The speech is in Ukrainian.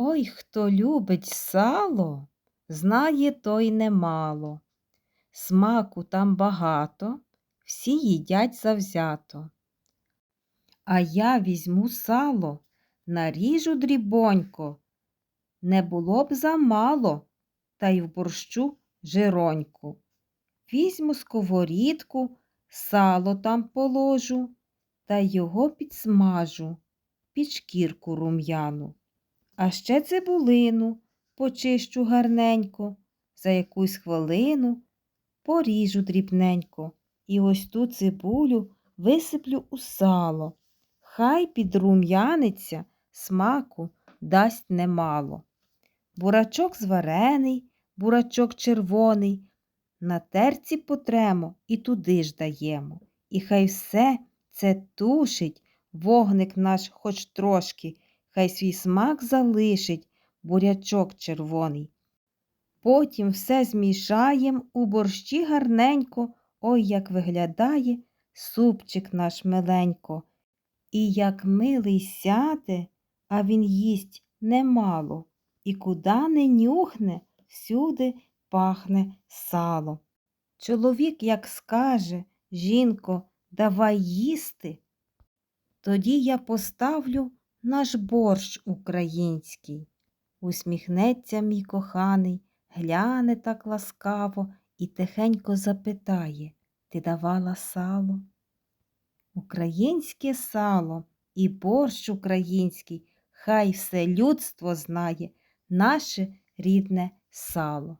Ой, хто любить сало, знає той немало. Смаку там багато, всі їдять завзято. А я візьму сало, наріжу дрібонько. Не було б замало, та й в борщу жироньку. Візьму сковорідку, сало там положу, та його підсмажу під шкірку рум'яну. А ще цибулину почищу гарненько, за якусь хвилину поріжу дрібненько і ось ту цибулю висиплю у сало. Хай підрум'яниться, смаку дасть немало. Бурачок зварений, бурачок червоний, на терці потремо і туди ж даємо. І хай все це тушить, вогник наш хоч трошки, хай свій смак залишить бурячок червоний. Потім все змішаєм у борщі гарненько, ой, як виглядає супчик наш миленько. І як милий сяде, а він їсть немало, і куда не нюхне, всюди пахне сало. Чоловік як скаже, жінко, давай їсти, тоді я поставлю наш борщ український. Усміхнеться мій коханий, гляне так ласкаво і тихенько запитає Ти давала сало? Українське сало і борщ український, хай все людство знає, наше рідне сало.